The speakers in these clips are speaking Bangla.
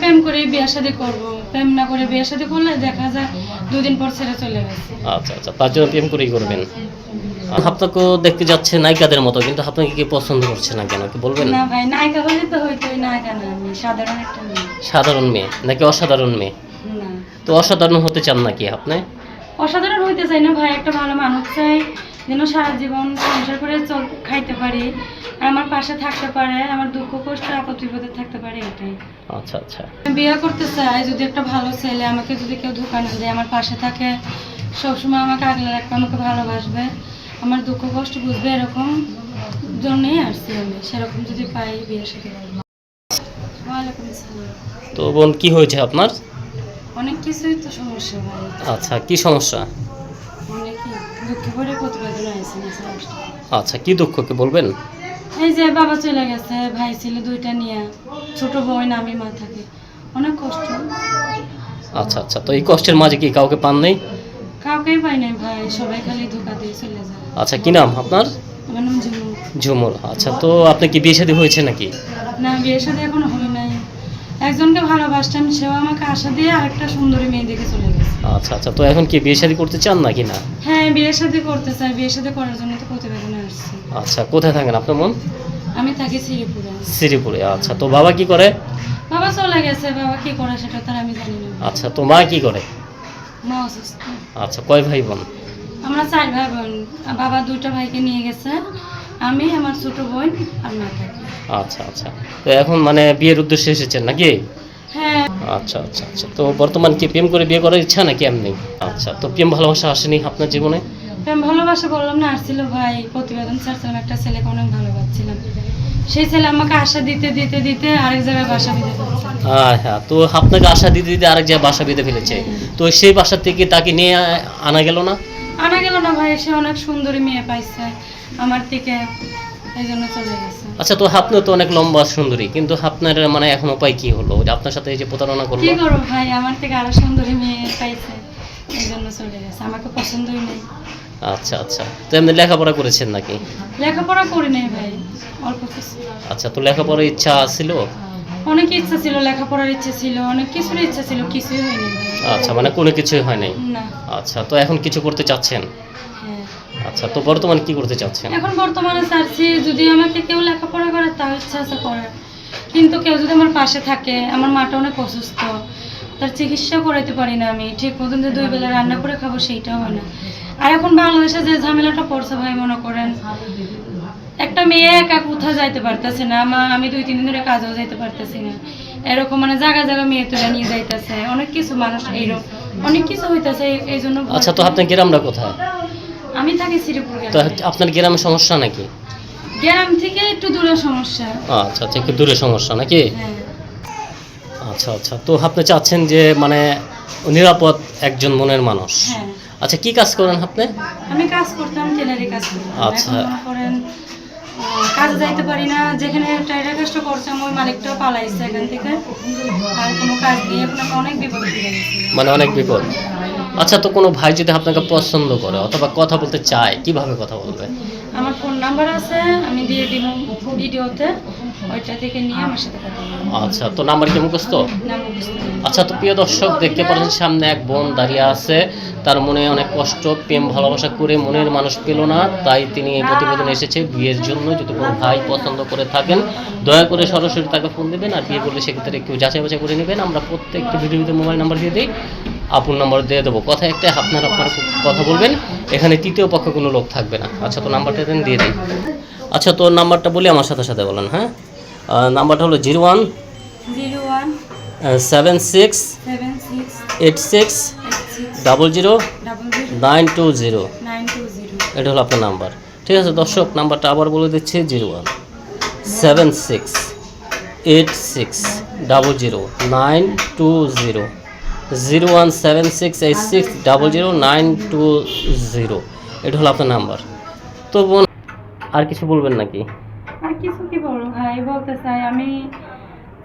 প্রেম করে বিয়ে শাদী করব। প্রেম না করে বিয়ে শাদী করলে দেখা যায় দুদিন পর ছেড়ে চলে গেছে। আচ্ছা আচ্ছা তার জন্য প্রেম করেই করবেন। আপনাকেও দেখতে যাচ্ছে নায়িকাদের মতো কিন্তু আপনাকে কি পছন্দ করছে না কেন কি বলবেন? না ভাই নায়িকা হলে তো হইতোই নায়িকা না আমি সাধারণ একটা মেয়ে। সাধারণ মেয়ে নাকি অসাধারণ মেয়ে? না। তো অসাধারণ হতে চান নাকি আপনি? অসাধারণ হইতে চাই না ভাই একটা ভালো মানুষ চাই যেন সারা জীবন সংসার করে চল খাইতে পারি। আর আমার পাশে থাকতে পারে আমার দুঃখ কষ্ট আপদ বিপদে থাকতে পারে এটাই। আচ্ছা আচ্ছা। বিয়ে করতে চাই যদি একটা ভালো ছেলে আমাকে যদি কেউ ধোকা না দেয় আমার পাশে থাকে সবসময় আমাকে আগলে রাখবে আমাকে ভালোবাসবে। আমার দুঃখ কষ্ট বুঝবে এরকম জন্যই আসছি আমি সেরকম যদি পাই বিয়ের সাথে ওয়ালাইকুম আসসালাম। তো বোন কি হয়েছে আপনার? অনেক কিছুই তো সমস্যা ভাই আচ্ছা কি সমস্যা? দুঃখে প্রতিবেদন না সমস্যা আচ্ছা কি দুঃখ কি বলবেন? এই যে বাবা চলে গেছে ভাই ছিল দুইটা নিয়ে ছোট বোন আমি মা থাকি। অনেক কষ্ট। আচ্ছা আচ্ছা তো এই কষ্টের মাঝে কি কাউকে পান নেই? কাউকেই পাই নাই ভাই সবাই খালি ধোকা দিয়ে চলে যায়। আচ্ছা কি নাম আপনার? আমার নাম ঝুমু ঝুমুর আচ্ছা তো আপনি কি বিয়ে শাদী হয়েছে নাকি? না বিয়ের সাথে এখনও নাই একজনকে ভালোবাসতাম সেও আমাকে আশা দিয়ে আরেকটা সুন্দরী মেয়ে দেখে চলে গেছে। আচ্ছা আচ্ছা তো এখন কি বিয়ে শাদী করতে চান নাকি না? হ্যাঁ বিয়ের সাথে করতে চাই বিয়ের সাথে করার জন্য তো প্রতিবেদনে আসছি। আচ্ছা কোথায় থাকেন আপনার মন আমি থাকি শ্রীপুরে। শ্রীপুরে আচ্ছা তো বাবা কি করে? বাবা চলে গেছে বাবা কি করে সেটা তার আমি জানি না। আচ্ছা তো মা কি করে? মা অসুস্থ। আচ্ছা কয় ভাই বোন? আমরা চার ভাই বোন বাবা দুইটা ভাইকে নিয়ে গেছে আমি আমার ছোট বোন আর মা থাকি। আচ্ছা আচ্ছা। তো এখন মানে বিয়ের উদ্দেশ্যে এসেছেন নাকি? হ্যাঁ। আচ্ছা আচ্ছা আচ্ছা। তো বর্তমান কি প্রেম করে বিয়ে করার ইচ্ছা নাকি এমনি? আচ্ছা তো প্রেম ভালোবাসা আসেনি আপনার জীবনে? প্রেম ভালোবাসা বললাম না আসছিল ভাই প্রতিবেদন ছাড়ছিলাম একটা ছেলেকে অনেক ভালোবাসছিলাম। সেই ছেলে আমাকে আশা দিতে দিতে দিতে আরেক জায়গায় বাসা দিতে হ্যাঁ হ্যাঁ। তো আপনাকে আশা দিতে দিতে আরেক জায়গায় বাসা বেঁধে ফেলেছে। তো সেই বাসা থেকে তাকে নিয়ে আনা গেল না? আনা গেল না ভাই সে অনেক সুন্দরী মেয়ে পাইছে। আমার থেকে এই জন্য চলে গেছে। আচ্ছা তো আপনিও তো অনেক লম্বা সুন্দরী। কিন্তু আপনার মানে এখন উপায় কি হলো? যে আপনার সাথে এই যে প্রতারণা করল। কি করব ভাই? আমার থেকে আরও সুন্দরী মেয়ে পাইছে। এই জন্য চলে গেছে। আমাকে পছন্দই নেই। আচ্ছা আচ্ছা। তো এমনি লেখাপড়া করেছেন নাকি? লেখাপড়া করি নাই ভাই। অল্প কিছু। আচ্ছা তো লেখাপড়ার ইচ্ছা ছিল? অনেক ইচ্ছা ছিল লেখাপড়ার ইচ্ছা ছিল অনেক কিছুর ইচ্ছা ছিল কিছুই হয়নি আচ্ছা মানে কোনো কিছুই হয় নাই না। আচ্ছা তো এখন কিছু করতে চাচ্ছেন? হ্যাঁ। আচ্ছা তো বর্তমানে কি করতে চাচ্ছেন? এখন বর্তমানে চাচ্ছি যদি আমাকে কেউ লেখাপড়া করে তাও ইচ্ছা আছে করার। কিন্তু কেউ যদি আমার পাশে থাকে আমার মাটা অনেক অসুস্থ তার চিকিৎসা করাইতে পারি না আমি। ঠিক মতন যে দুই বেলা রান্না করে খাব সেইটাও হয় না। আর এখন বাংলাদেশে যে ঝামেলাটা পড়ছে ভাই মনে করেন একটা মেয়ে একা কোথাও যাইতে পারতেছে না মা আমি দুই তিন দিন ধরে কাজেও যাইতে পারতেছি না। এরকম মানে জায়গা জায়গা মেয়ে তুলে নিয়ে যাইতেছে। অনেক কিছু মানুষ এইরকম অনেক কিছু হইতেছে এই- জন্য আচ্ছা তো আপনার গ্রামটা কোথায়? আমি থাকি শ্রীপুর। তো। আপনার গ্রামে সমস্যা নাকি? গ্রাম থেকে একটু দূরে সমস্যা। আচ্ছা আচ্ছা একটু দূরে সমস্যা নাকি? হ্যাঁ। আচ্ছা আচ্ছা তো আপনি চাচ্ছেন যে মানে নিরাপদ একজন মনের মানুষ। হ্যাঁ। আচ্ছা কি কাজ করেন আপনি? আমি কাজ করতাম টেলারি কাজ করতাম। আচ্ছা। করেন কাজে যাইতে পারি না। যেখানে টাইটার কাজটা করতাম ওই মালিকটাও পালাইছে এখান থেকে। আর কোনো কাজ এখন আমি অনেক বিপদ মানে অনেক বিপদ? আচ্ছা তো কোনো ভাই যদি আপনাকে পছন্দ করে অথবা কথা বলতে চায়, কীভাবে কথা বলবে? আমার ফোন নাম্বার আছে, আমি দিয়ে দিব ভিডিওতে। ওইটা থেকে নিয়ে আমার সাথে আচ্ছা তো নাম্বার কি মুখস্থ। আচ্ছা তো প্রিয় দর্শক, দেখতে পাচ্ছেন সামনে এক বোন দাঁড়িয়ে আছে। তার মনে অনেক কষ্ট, প্রেম, ভালোবাসা করে মনের মানুষ পেল না। তাই তিনি এই প্রতিবেদন এসেছে বিয়ের জন্য। যদি কোনো ভাই পছন্দ করে থাকেন, দয়া করে সরাসরি তাকে ফোন দেবেন আর বিয়ে করলে সেক্ষেত্রে কেউ যাচাই বাছাই করে নেবেন। আমরা প্রত্যেকটি ভিডিওতে মোবাইল নাম্বার দিয়ে দিই আপুর নাম্বার দিয়ে দেবো। কথা একটা, আপনার আপনার কথা বলবেন, এখানে তৃতীয় পক্ষে কোনো লোক থাকবে না। আচ্ছা তো নাম্বারটা দেন, দিয়ে দিই। আচ্ছা তোর নাম্বারটা বলি আমার সাথে সাথে বলেন হ্যাঁ? নাম্বারটা হলো zero one seven six eight six double zero nine two zero এটা হলো আপনার নাম্বার ঠিক আছে দর্শক নাম্বারটা আবার বলে দিচ্ছি zero one seven six eight six double zero nine two zero zero one seven six eight six double zero nine two zero এটা হলো আপনার নাম্বার তো বোন আর কিছু বলবেন নাকি? কিছু কি বলব ভাই, বলতে চাই, আমি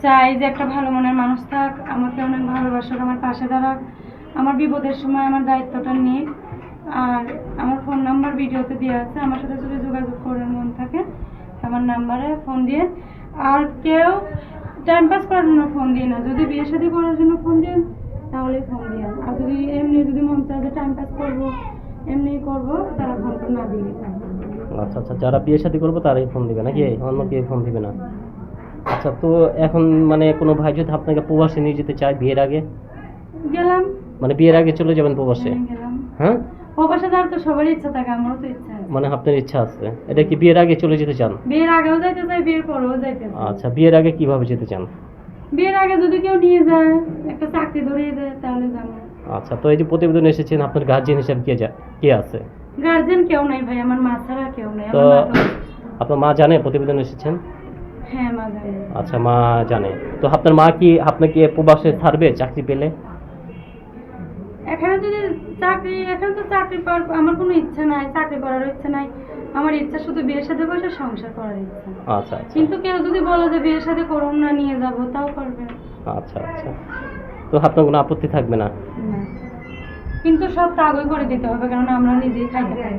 চাই যে একটা ভালো মনের মানুষ থাক, আমাকে অনেক ভালোবাসুক, আমার পাশে দাঁড়াক, আমার বিপদের সময় আমার দায়িত্বটা নিক। আর আমার ফোন নাম্বার ভিডিওতে দেওয়া আছে, আমার সাথে যদি যোগাযোগ করার মন থাকে, আমার নাম্বারে ফোন দিয়ে। আর কেউ টাইম পাস করার জন্য ফোন দিয়ে না, যদি বিয়ে শাদী করার জন্য ফোন দেন, তাহলে ফোন দিয়ে। আর যদি এমনি যদি মন চায় যে টাইম পাস করব এমনি করব তারা ফোন না দিয়ে আচ্ছা আচ্ছা যারা বিয়ে শাদী করবে তারাই ফোন দিবে নাকি? অন্য কেউ ফোন দিবে না। আচ্ছা তো এখন মানে কোনো ভাই যদি আপনাকে প্রবাসে নিয়ে যেতে চায় বিয়ের আগে? গেলাম। মানে বিয়ের আগে চলে যাবেন প্রবাসে? হ্যাঁ, হ্যাঁ? প্রবাসে যাওয়ার তো সবারই ইচ্ছা থাকে আমারও তো ইচ্ছা মানে আপনার ইচ্ছা আছে। এটা কি বিয়ের আগে চলে যেতে চান? বিয়ের আগেও যাইতে চাই বিয়ের পরেও যাইতে আচ্ছা বিয়ের আগে কীভাবে যেতে চান? বিয়ের আগে যদি কেউ নিয়ে যায় একটা চাকরি ধরিয়ে দেয় তাহলে যাব আচ্ছা তো এই যে প্রতিবেদন এসেছেন আপনার গার্জিয়ান হিসাবে কে যা কে আছে? গার্জেন কেউ নাই ভাই আমার মা ছাড়া কেউ নাই তো আমার মা তো- আপনার মা জানে প্রতিবেদন এসেছেন? হ্যাঁ মা জানে। আচ্ছা মা জানে। তো আপনার মা কি আপনাকে প্রবাসে ছাড়বে চাকরি পেলে? এখানে যদি চাকরি এখানে তো চাকরি পাওয়ার আমার কোনো ইচ্ছা নাই চাকরি করার ইচ্ছা নাই। আমার ইচ্ছা শুধু বিয়ের সাথে বসে সংসার করার ইচ্ছা। আচ্ছা আচ্ছা। কিন্তু কেউ যদি বলে যে বিয়ের সাথে করুন না নিয়ে যাব তাও করবে আচ্ছা আচ্ছা। তো আপনার কোনো আপত্তি থাকবে না? না। কিন্তু সব তাগই করে দিতে হবে কারণ আমরা নিজেই খাইতে পারি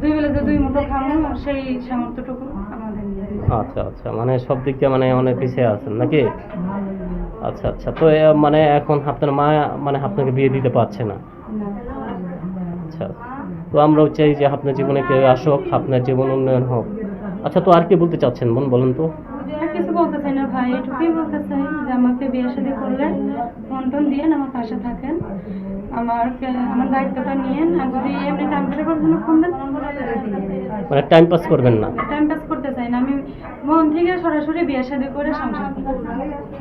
দুই বেলা যে দুই মুঠো খাব সেই সামর্থ্যটুকু আমাদের আচ্ছা আচ্ছা। মানে সব দিক দিয়ে মানে অনেক পিছিয়ে আছেন নাকি? আচ্ছা আচ্ছা। তো মানে এখন আপনার মা মানে আপনাকে বিয়ে দিতে পারছে না? আচ্ছা। তো আমরাও চাই যে আপনার জীবনে কেউ আসুক আপনার জীবন উন্নয়ন হোক। আচ্ছা তো আর কি বলতে চাচ্ছেন? বোন বলেন তো। কিছু বলতে চাই না ভাই এটুকুই বলতে চাই যে আমাকে বিয়ে শাদী করলে ফোন টোন দিয়ে আমার পাশে থাকেন। আমার আমার দায়িত্বটা নিয়েন আর যদি এমনি টাইম পাস করার জন্য ফোন দেন মানে টাইম পাস করবেন না? টাইম পাস করতে চাই না। আমি মন থেকে সরাসরি বিয়ে শাদী করে সংসার।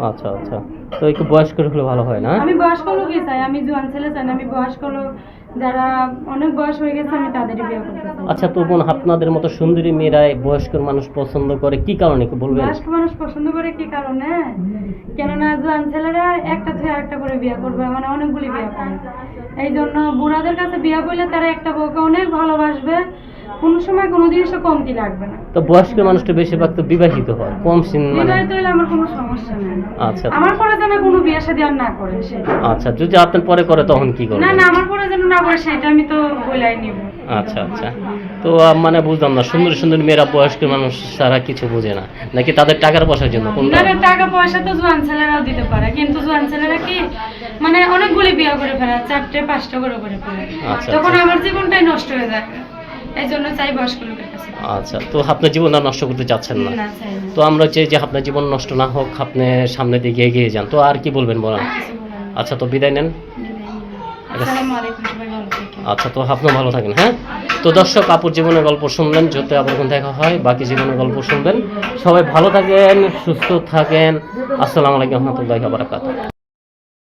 আচ্ছা আচ্ছা। তো একটু বয়স্ক হলে ভালো হয় না? আমি বয়স্ক লোকই চাই আমি জোয়ান ছেলে চাই না আমি বয়স্ক লোক যারা অনেক বয়স হয়ে গেছে আমি তাদেরই বিয়ে করতে আচ্ছা তো বোন আপনাদের মতো সুন্দরী মেয়েরাই বয়স্ক মানুষ পছন্দ করে কি কারণে একটু বলবেন? বয়স্ক মানুষ পছন্দ করে কি কারণে? কেননা জোয়ান ছেলেরা একটা থেকে আরেকটা করে বিয়ে করবে মানে অনেকগুলি বিয়ে করে। এই জন্য বুড়াদের কাছে বিয়ে করলে তারা একটা বউকে অনেক ভালোবাসবে কোনো সময় কোনো জিনিসও কমতি লাগবে না। তো বয়স্ক মানুষটা বেশিরভাগ তো বিবাহিত হয় কম সিন মানে বিবাহিত হলে আমার কোনো সমস্যা নেই। আচ্ছা। আমার পরে যেন কোনো বিয়ে শাদী আর না করে সে। আচ্ছা যদি আপনার পরে করে তখন কি না না আমার পরে যেন না করে সেটা আমি তো বলাই নিব। আচ্ছা আচ্ছা। তো মানে বুঝলাম না সুন্দর সুন্দর মেয়েরা বয়স্ক মানুষ সারা কিছু বোঝে না। নাকি তাদের টাকার পয়সার জন্য কোনটা না না, টাকা পয়সা তো জোয়ান ছেলেরাও দিতে পারে কিন্তু জোয়ান ছেলেরা কি মানে অনেকগুলি বিয়ে করে ফেলে চারটে পাঁচটা করে করে ফেলে। আচ্ছা, তখন আচ্ছা। আমার জীবনটাই নষ্ট হয়ে যায়। এই জন্য চাই বয়স্ক লোকের কাছে। আচ্ছা তো আপনার জীবন আর নষ্ট করতে চাচ্ছেন না। না চাই না। তো আমরা চাই যে আপনার জীবন নষ্ট না হোক আপনি সামনের দিকে এগিয়ে যান। তো আর কি বলবেন বলেন? কিছু বলার নেই। আচ্ছা তো বিদায় নেন। আসসালামু আলাইকুম সবাই ভালো থাকেন। আচ্ছা তো আপনি ভালো থাকেন হ্যাঁ? তো দর্শক আপুর জীবনের গল্প শুনলেন যদি আবার দেখা হয় বাকি জীবনের গল্প শুনবেন। সবাই ভালো থাকেন সুস্থ থাকেন। আসসালামু আলাইকুম রহমতুল্লাহ বারাকাতুহ।